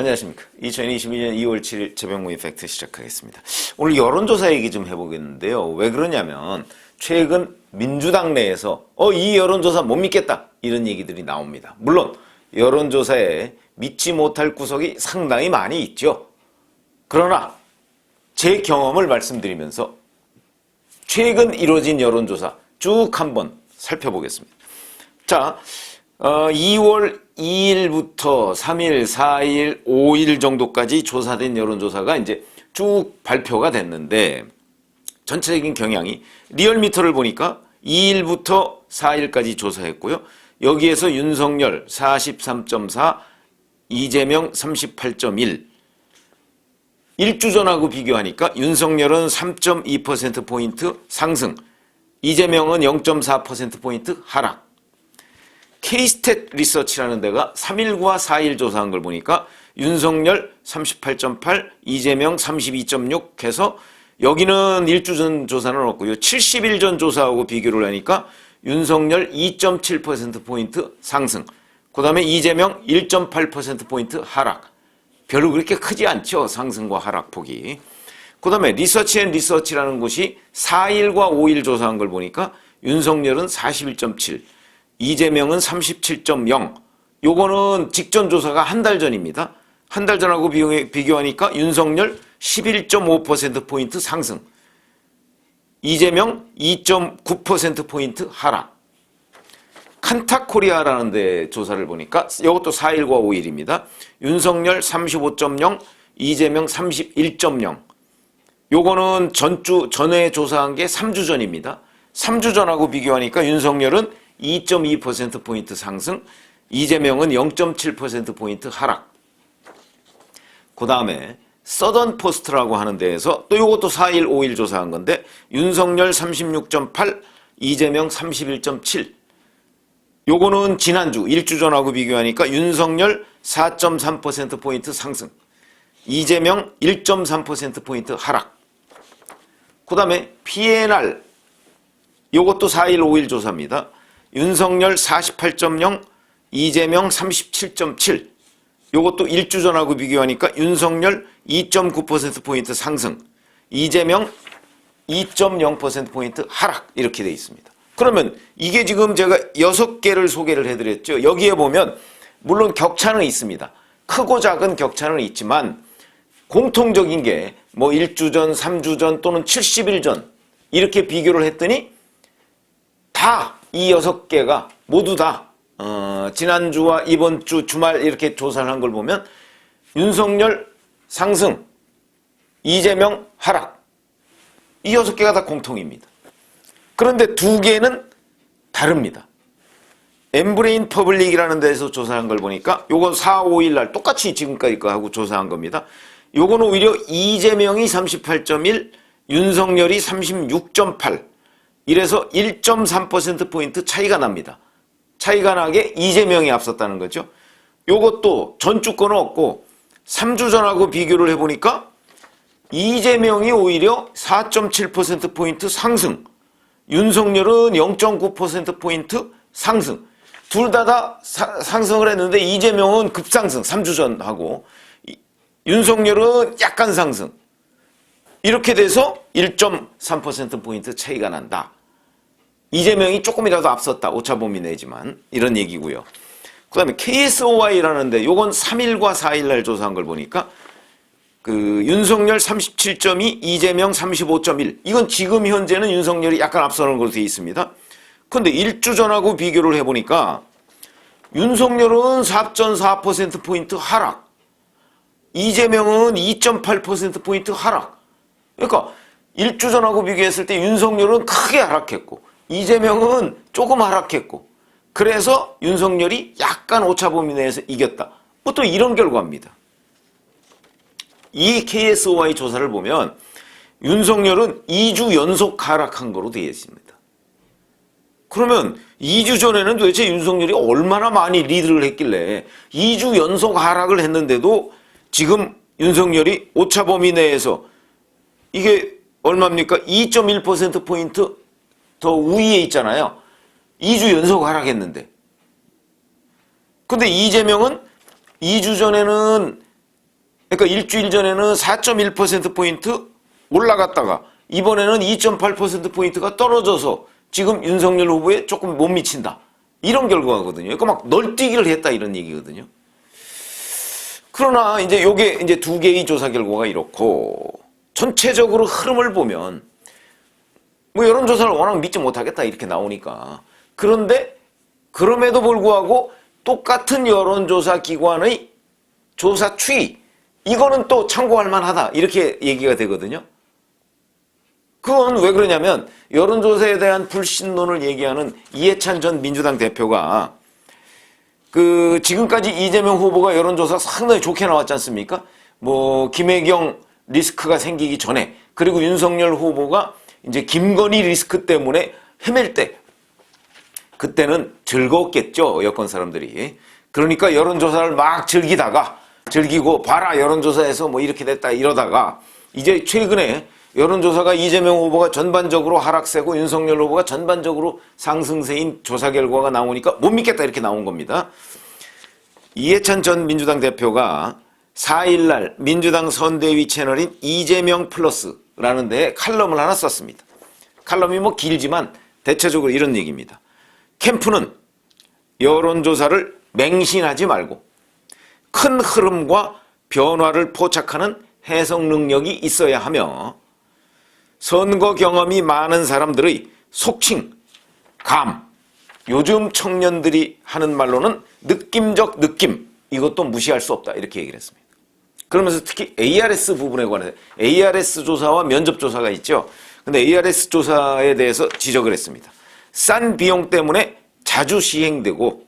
안녕하십니까. 2022년 2월 7일 저병모의 팩트 시작하겠습니다. 오늘 여론조사 얘기 좀 해보겠는데요. 왜 그러냐면 최근 민주당 내에서 어, 이 여론조사 못 믿겠다. 이런 얘기들이 나옵니다. 물론 여론조사에 믿지 못할 구석이 상당히 많이 있죠. 그러나 제 경험을 말씀드리면서 최근 이루어진 여론조사 쭉 한번 살펴보겠습니다. 자, 어, 2월 2일부터 3일, 4일, 5일 정도까지 조사된 여론조사가 이제 쭉 발표가 됐는데 전체적인 경향이 리얼미터를 보니까 2일부터 4일까지 조사했고요. 여기에서 윤석열 43.4, 이재명 38.1, 일주 전하고 비교하니까 윤석열은 3.2%포인트 상승, 이재명은 0.4%포인트 하락. K스탯 리서치라는 데가 3일과 4일 조사한 걸 보니까 윤석열 38.8, 이재명 32.6 해서 여기는 일주 전 조사는 없고요. 70일 전 조사하고 비교를 하니까 윤석열 2.7%포인트 상승, 그 다음에 이재명 1.8%포인트 하락. 별로 그렇게 크지 않죠. 상승과 하락폭이. 그 다음에 리서치 앤 리서치라는 곳이 4일과 5일 조사한 걸 보니까 윤석열은 41.7, 이재명은 37.0. 요거는 직전 조사가 한 달 전입니다. 한 달 전하고 비교하니까 윤석열 11.5%포인트 상승, 이재명 2.9%포인트 하락. 칸타코리아라는 데 조사를 보니까 이것도 4일과 5일입니다. 윤석열 35.0, 이재명 31.0. 요거는 전주 전에 조사한 게 3주 전입니다. 3주 전하고 비교하니까 윤석열은 2.2%포인트 상승, 이재명은 0.7%포인트 하락. 그 다음에 서던 포스트라고 하는 데에서 또 이것도 4일, 5일 조사한 건데 윤석열 36.8, 이재명 31.7. 요거는 지난주 일주 전하고 비교하니까 윤석열 4.3%포인트 상승, 이재명 1.3%포인트 하락. 그 다음에 PNR, 요것도 4일, 5일 조사입니다. 윤석열 48.0, 이재명 37.7. 요것도 일주 전하고 비교하니까 윤석열 2.9%포인트 상승, 이재명 2.0%포인트 하락 이렇게 돼 있습니다. 그러면 이게 지금 제가 여섯 개를 소개를 해드렸죠. 여기에 보면 물론 격차는 있습니다. 크고 작은 격차는 있지만 공통적인 게 뭐 1주 전, 3주 전 또는 70일 전 이렇게 비교를 했더니 다 이 여섯 개가 모두 다 어, 지난주와 이번 주 주말 이렇게 조사를 한 걸 보면 윤석열 상승, 이재명 하락 이 여섯 개가 다 공통입니다. 그런데 두 개는 다릅니다. 엠브레인 퍼블릭이라는 데서 조사한 걸 보니까 요건 4, 5일 날 똑같이 지금까지 거 하고 조사한 겁니다. 요거는 오히려 이재명이 38.1, 윤석열이 36.8 이래서 1.3%포인트 차이가 납니다. 차이가 나게 이재명이 앞섰다는 거죠. 요것도 전주 거는 없고 3주 전하고 비교를 해보니까 이재명이 오히려 4.7%포인트 상승, 윤석열은 0.9%포인트 상승. 둘 다 다 상승을 했는데 이재명은 급상승, 3주 전하고 윤석열은 약간 상승. 이렇게 돼서 1.3%포인트 차이가 난다. 이재명이 조금이라도 앞섰다. 오차범위 내지만. 이런 얘기고요. 그 다음에 KSOY라는데 요건 3일과 4일 날 조사한 걸 보니까 그 윤석열 37.2, 이재명 35.1. 이건 지금 현재는 윤석열이 약간 앞서는 걸로 되어 있습니다. 그런데 일주 전하고 비교를 해보니까 윤석열은 4.4%포인트 하락. 이재명은 2.8%포인트 하락. 그러니까 일주 전하고 비교했을 때 윤석열은 크게 하락했고 이재명은 조금 하락했고 그래서 윤석열이 약간 오차범위 내에서 이겼다. 뭐 또 이런 결과입니다. 이 KSOY 조사를 보면 윤석열은 2주 연속 하락한 거로 되어 있습니다. 그러면 2주 전에는 도대체 윤석열이 얼마나 많이 리드를 했길래 2주 연속 하락을 했는데도 지금 윤석열이 오차 범위 내에서 이게 얼마입니까? 2.1%포인트 더 우위에 있잖아요. 2주 연속 하락했는데. 근데 이재명은 2주 전에는 그러니까 일주일 전에는 4.1%포인트 올라갔다가 이번에는 2.8%포인트가 떨어져서 지금 윤석열 후보에 조금 못 미친다. 이런 결과거든요. 그러니까 막 널뛰기를 했다 이런 얘기거든요. 그러나 이제 요게 이제 두 개의 조사 결과가 이렇고 전체적으로 흐름을 보면 뭐 여론조사를 워낙 믿지 못하겠다 이렇게 나오니까 그런데 그럼에도 불구하고 똑같은 여론조사 기관의 조사 추이 이거는 또 참고할 만하다 이렇게 얘기가 되거든요. 그건 왜 그러냐면 여론조사에 대한 불신론을 얘기하는 이해찬 전 민주당 대표가 그 지금까지 이재명 후보가 여론조사 상당히 좋게 나왔지 않습니까? 뭐 김혜경 리스크가 생기기 전에 그리고 윤석열 후보가 이제 김건희 리스크 때문에 헤맬 때 그때는 즐거웠겠죠 여권 사람들이 그러니까 여론조사를 막 즐기다가 즐기고 봐라 여론조사에서 뭐 이렇게 됐다 이러다가 이제 최근에 여론조사가 이재명 후보가 전반적으로 하락세고 윤석열 후보가 전반적으로 상승세인 조사 결과가 나오니까 못 믿겠다 이렇게 나온 겁니다. 이해찬 전 민주당 대표가 4일날 민주당 선대위 채널인 이재명 플러스라는 데에 칼럼을 하나 썼습니다. 칼럼이 뭐 길지만 대체적으로 이런 얘기입니다. 캠프는 여론조사를 맹신하지 말고 큰 흐름과 변화를 포착하는 해석 능력이 있어야 하며 선거 경험이 많은 사람들의 속칭, 감, 요즘 청년들이 하는 말로는 느낌적 느낌, 이것도 무시할 수 없다. 이렇게 얘기를 했습니다. 그러면서 특히 ARS 부분에 관해서 ARS 조사와 면접 조사가 있죠. 근데 ARS 조사에 대해서 지적을 했습니다. 싼 비용 때문에 자주 시행되고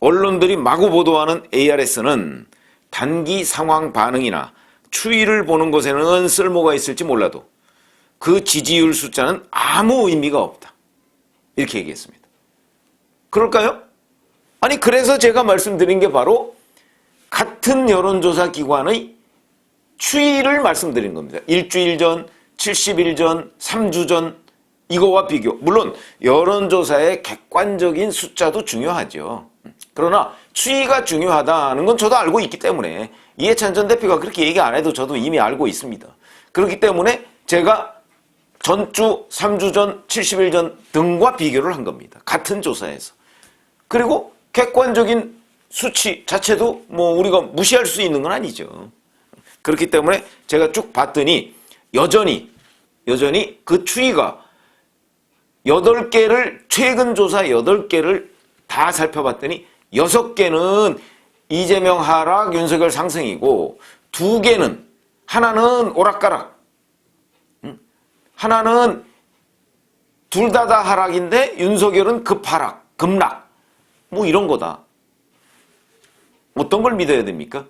언론들이 마구 보도하는 ARS는 단기 상황 반응이나 추이를 보는 것에는 쓸모가 있을지 몰라도 그 지지율 숫자는 아무 의미가 없다. 이렇게 얘기했습니다. 그럴까요? 아니, 그래서 제가 말씀드린 게 바로 같은 여론조사 기관의 추이를 말씀드린 겁니다. 일주일 전, 70일 전, 3주 전, 이거와 비교. 물론, 여론조사의 객관적인 숫자도 중요하죠. 그러나 추이가 중요하다는 건 저도 알고 있기 때문에 이해찬 전 대표가 그렇게 얘기 안 해도 저도 이미 알고 있습니다. 그렇기 때문에 제가 전주, 3주 전, 70일 전 등과 비교를 한 겁니다. 같은 조사에서. 그리고 객관적인 수치 자체도 뭐 우리가 무시할 수 있는 건 아니죠. 그렇기 때문에 제가 쭉 봤더니 여전히, 여전히 그 추이가 8개를, 최근 조사 8개를 다 살펴봤더니 6개는 이재명 하락, 윤석열 상승이고 2개는 하나는 오락가락, 하나는 둘 다 다 하락인데 윤석열은 급하락, 급락. 뭐 이런 거다. 어떤 걸 믿어야 됩니까?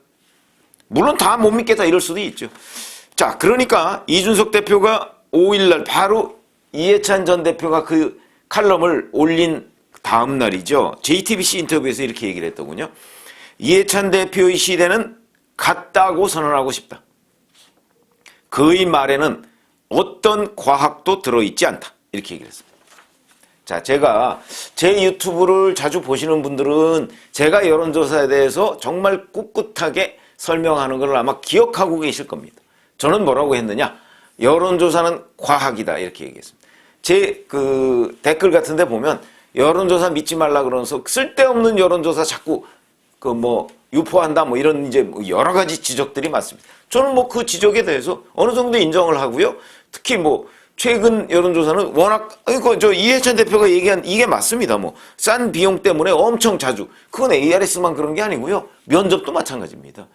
물론 다 못 믿겠다 이럴 수도 있죠. 자, 그러니까 이준석 대표가 5일날 바로 이해찬 전 대표가 그 칼럼을 올린 다음 날이죠. JTBC 인터뷰에서 이렇게 얘기를 했더군요. 이해찬 대표의 시대는 같다고 선언하고 싶다. 그의 말에는 어떤 과학도 들어있지 않다. 이렇게 얘기를 했습니다. 자, 제가 제 유튜브를 자주 보시는 분들은 제가 여론조사에 대해서 정말 꿋꿋하게 설명하는 걸 아마 기억하고 계실 겁니다. 저는 뭐라고 했느냐? 여론조사는 과학이다. 이렇게 얘기했습니다. 제 그 댓글 같은 데 보면 여론조사 믿지 말라 그러면서 쓸데없는 여론조사 자꾸 그 뭐 유포한다 뭐 이런 이제 뭐 여러 가지 지적들이 많습니다. 저는 뭐 그 지적에 대해서 어느 정도 인정을 하고요. 특히 뭐 최근 여론조사는 워낙 그러니까 저 이해찬 대표가 얘기한 이게 맞습니다. 뭐 싼 비용 때문에 엄청 자주 그건 ARS만 그런 게 아니고요. 면접도 마찬가지입니다.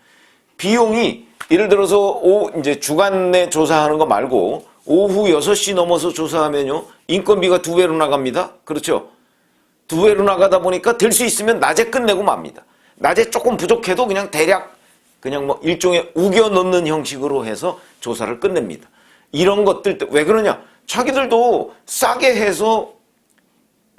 비용이 예를 들어서 오 이제 주간 내 조사하는 거 말고 오후 6시 넘어서 조사하면요. 인건비가 두 배로 나갑니다. 그렇죠? 두 배로 나가다 보니까 될 수 있으면 낮에 끝내고 맙니다. 낮에 조금 부족해도 그냥 대략 그냥 뭐 일종의 우겨 넣는 형식으로 해서 조사를 끝냅니다. 이런 것들 왜 그러냐? 자기들도 싸게 해서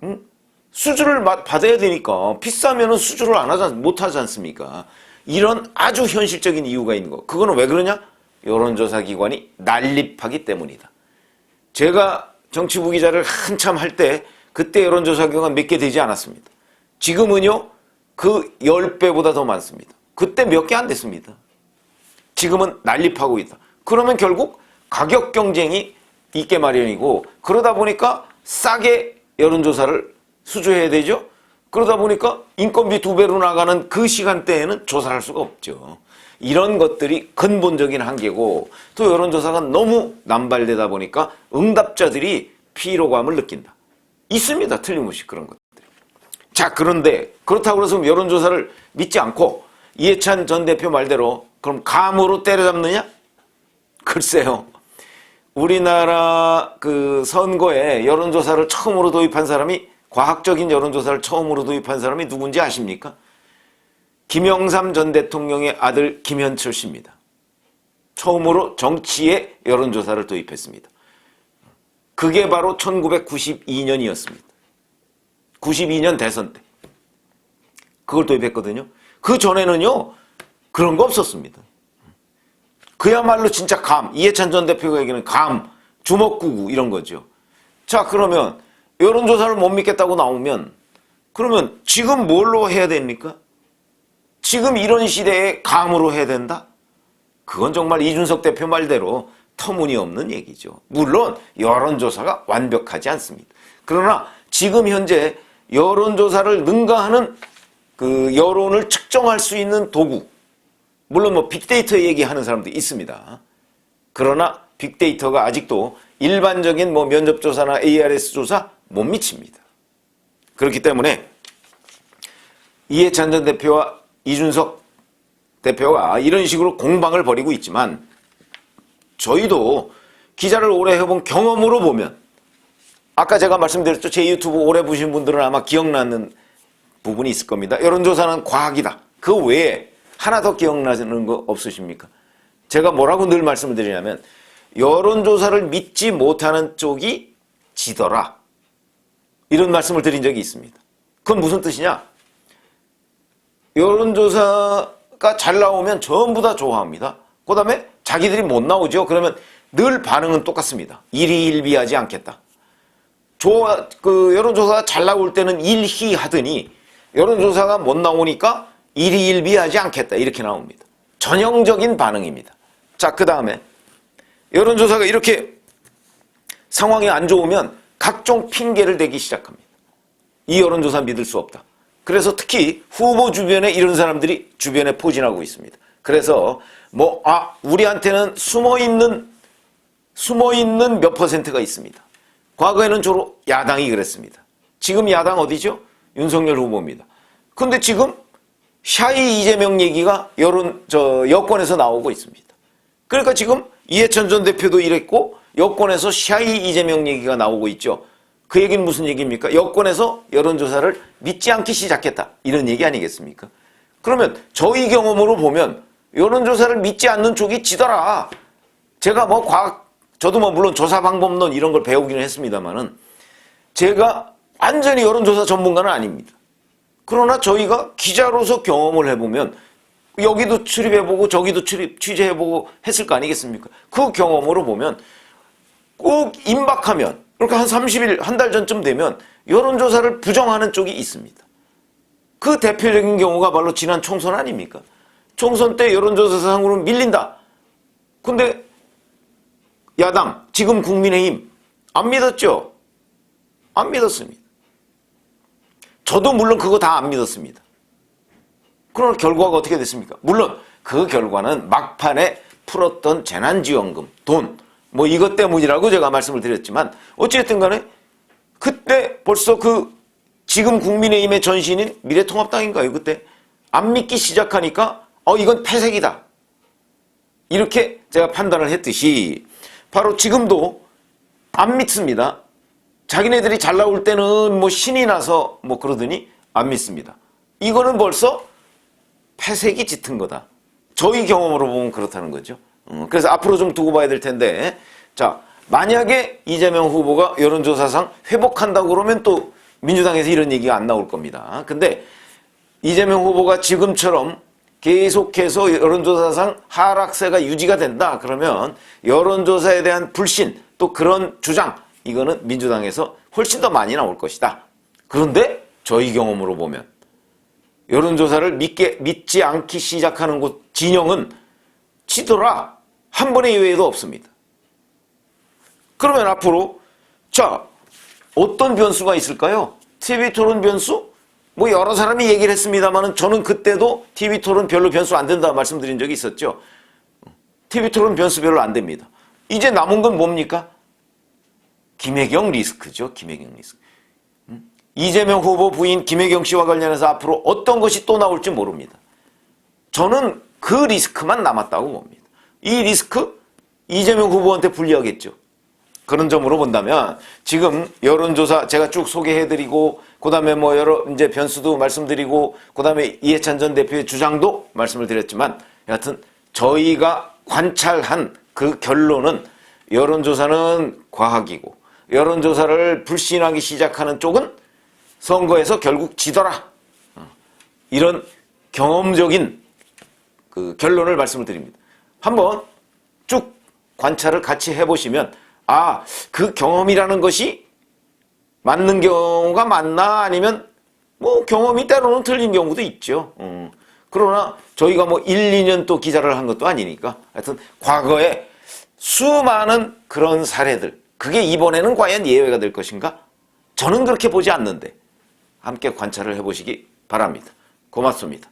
음? 수주를 받아야 되니까 비싸면은 수주를 안 하지 못 하지 않습니까? 이런 아주 현실적인 이유가 있는 거. 그거는 왜 그러냐? 여론조사 기관이 난립하기 때문이다. 제가 정치부 기자를 한참 할 때 그때 여론조사 기관 몇 개 되지 않았습니다. 지금은요 그 10배보다 더 많습니다. 그때 몇 개 안 됐습니다. 지금은 난립하고 있다. 그러면 결국 가격 경쟁이 있게 마련이고 그러다 보니까 싸게 여론조사를 수주해야 되죠. 그러다 보니까 인건비 두 배로 나가는 그 시간대에는 조사를 할 수가 없죠. 이런 것들이 근본적인 한계고 또 여론조사가 너무 남발되다 보니까 응답자들이 피로감을 느낀다. 있습니다. 틀림없이 그런 것들이. 자, 그런데 그렇다고 해서 여론조사를 믿지 않고 이해찬 전 대표 말대로 그럼 감으로 때려잡느냐? 글쎄요. 우리나라 그 선거에 여론조사를 처음으로 도입한 사람이 과학적인 여론조사를 처음으로 도입한 사람이 누군지 아십니까? 김영삼 전 대통령의 아들 김현철 씨입니다. 처음으로 정치에 여론조사를 도입했습니다. 그게 바로 1992년이었습니다. 92년 대선 때. 그걸 도입했거든요. 그 전에는요, 그런 거 없었습니다. 그야말로 진짜 감, 이해찬 전 대표가 얘기하는 감, 주먹구구 이런 거죠. 자, 그러면 여론조사를 못 믿겠다고 나오면 그러면 지금 뭘로 해야 됩니까? 지금 이런 시대에 감으로 해야 된다? 그건 정말 이준석 대표 말대로 터무니없는 얘기죠. 물론 여론조사가 완벽하지 않습니다. 그러나 지금 현재 여론조사를 능가하는 그 여론을 측정할 수 있는 도구, 물론 뭐 빅데이터 얘기하는 사람도 있습니다. 그러나 빅데이터가 아직도 일반적인 뭐 면접조사나 ARS 조사 못 미칩니다. 그렇기 때문에 이해찬 전 대표와 이준석 대표가 이런 식으로 공방을 벌이고 있지만 저희도 기자를 오래 해본 경험으로 보면 아까 제가 말씀드렸죠. 제 유튜브 오래 보신 분들은 아마 기억나는 부분이 있을 겁니다. 여론조사는 과학이다. 그 외에 하나 더 기억나는 거 없으십니까? 제가 뭐라고 늘 말씀을 드리냐면 여론조사를 믿지 못하는 쪽이 지더라. 이런 말씀을 드린 적이 있습니다. 그건 무슨 뜻이냐? 여론조사가 잘 나오면 전부 다 좋아합니다. 그 다음에 자기들이 못 나오죠. 그러면 늘 반응은 똑같습니다. 일희일비하지 않겠다. 좋아, 그 여론조사가 잘 나올 때는 일희하더니 여론조사가 못 나오니까 일희일비하지 않겠다. 이렇게 나옵니다. 전형적인 반응입니다. 자, 그 다음에 여론조사가 이렇게 상황이 안 좋으면 각종 핑계를 대기 시작합니다. 이 여론조사 믿을 수 없다. 그래서 특히 후보 주변에 이런 사람들이 주변에 포진하고 있습니다. 그래서 뭐, 아, 우리한테는 숨어 있는, 숨어 있는 몇 퍼센트가 있습니다. 과거에는 주로 야당이 그랬습니다. 지금 야당 어디죠? 윤석열 후보입니다. 근데 지금 샤이 이재명 얘기가 여론, 저, 여권에서 나오고 있습니다. 그러니까 지금 이해찬 전 대표도 이랬고 여권에서 샤이 이재명 얘기가 나오고 있죠. 그 얘기는 무슨 얘기입니까? 여권에서 여론조사를 믿지 않기 시작했다. 이런 얘기 아니겠습니까? 그러면 저희 경험으로 보면 여론조사를 믿지 않는 쪽이 지더라. 제가 뭐 과학, 저도 뭐 물론 조사 방법론 이런 걸 배우기는 했습니다만은 제가 완전히 여론조사 전문가는 아닙니다. 그러나 저희가 기자로서 경험을 해보면 여기도 출입해보고 저기도 출입 취재해보고 했을 거 아니겠습니까? 그 경험으로 보면 꼭 임박하면 그러니까 한 30일 한 달 전쯤 되면 여론조사를 부정하는 쪽이 있습니다. 그 대표적인 경우가 바로 지난 총선 아닙니까? 총선 때 여론조사상으로 밀린다. 근데 야당 지금 국민의힘 안 믿었죠? 안 믿었습니다. 저도 물론 그거 다 안 믿었습니다. 그러나 결과가 어떻게 됐습니까? 물론 그 결과는 막판에 풀었던 재난지원금, 돈, 뭐 이것 때문이라고 제가 말씀을 드렸지만 어찌됐든 간에 그때 벌써 그 지금 국민의힘의 전신인 미래통합당인가요? 그때 안 믿기 시작하니까 어 이건 패색이다. 이렇게 제가 판단을 했듯이 바로 지금도 안 믿습니다. 자기네들이 잘 나올 때는 뭐 신이 나서 뭐 그러더니 안 믿습니다. 이거는 벌써 패색이 짙은 거다. 저희 경험으로 보면 그렇다는 거죠. 음, 그래서 앞으로 좀 두고 봐야 될 텐데, 자, 만약에 이재명 후보가 여론조사상 회복한다고 그러면 또 민주당에서 이런 얘기가 안 나올 겁니다. 근데 이재명 후보가 지금처럼 계속해서 여론조사상 하락세가 유지가 된다. 그러면 여론조사에 대한 불신 또 그런 주장 이거는 민주당에서 훨씬 더 많이 나올 것이다. 그런데 저희 경험으로 보면 여론조사를 믿게 믿지 않기 시작하는 곳 진영은 지더라. 한 번의 예외도 없습니다. 그러면 앞으로 자 어떤 변수가 있을까요? TV 토론 변수? 뭐 여러 사람이 얘기를 했습니다만은 저는 그때도 TV 토론 별로 변수 안 된다 말씀드린 적이 있었죠. TV 토론 변수 별로 안 됩니다. 이제 남은 건 뭡니까? 김혜경 리스크죠. 김혜경 리스크. 음? 이재명 후보 부인 김혜경 씨와 관련해서 앞으로 어떤 것이 또 나올지 모릅니다. 저는 그 리스크만 남았다고 봅니다. 이 리스크 이재명 후보한테 불리하겠죠. 그런 점으로 본다면 지금 여론조사 제가 쭉 소개해드리고 그다음에 뭐 여러 이제 변수도 말씀드리고 그다음에 이해찬 전 대표의 주장도 말씀을 드렸지만 여하튼 저희가 관찰한 그 결론은 여론조사는 과학이고 여론조사를 불신하기 시작하는 쪽은 선거에서 결국 지더라 어, 이런 경험적인 그 결론을 말씀을 드립니다. 한번 쭉 관찰을 같이 해보시면 아, 그 경험이라는 것이 맞는 경우가 맞나 아니면 뭐 경험이 때로는 틀린 경우도 있죠. 음. 그러나 저희가 뭐 1, 2년 또 기자를 한 것도 아니니까 하여튼 과거에 수많은 그런 사례들 그게 이번에는 과연 예외가 될 것인가? 저는 그렇게 보지 않는데 함께 관찰을 해보시기 바랍니다. 고맙습니다.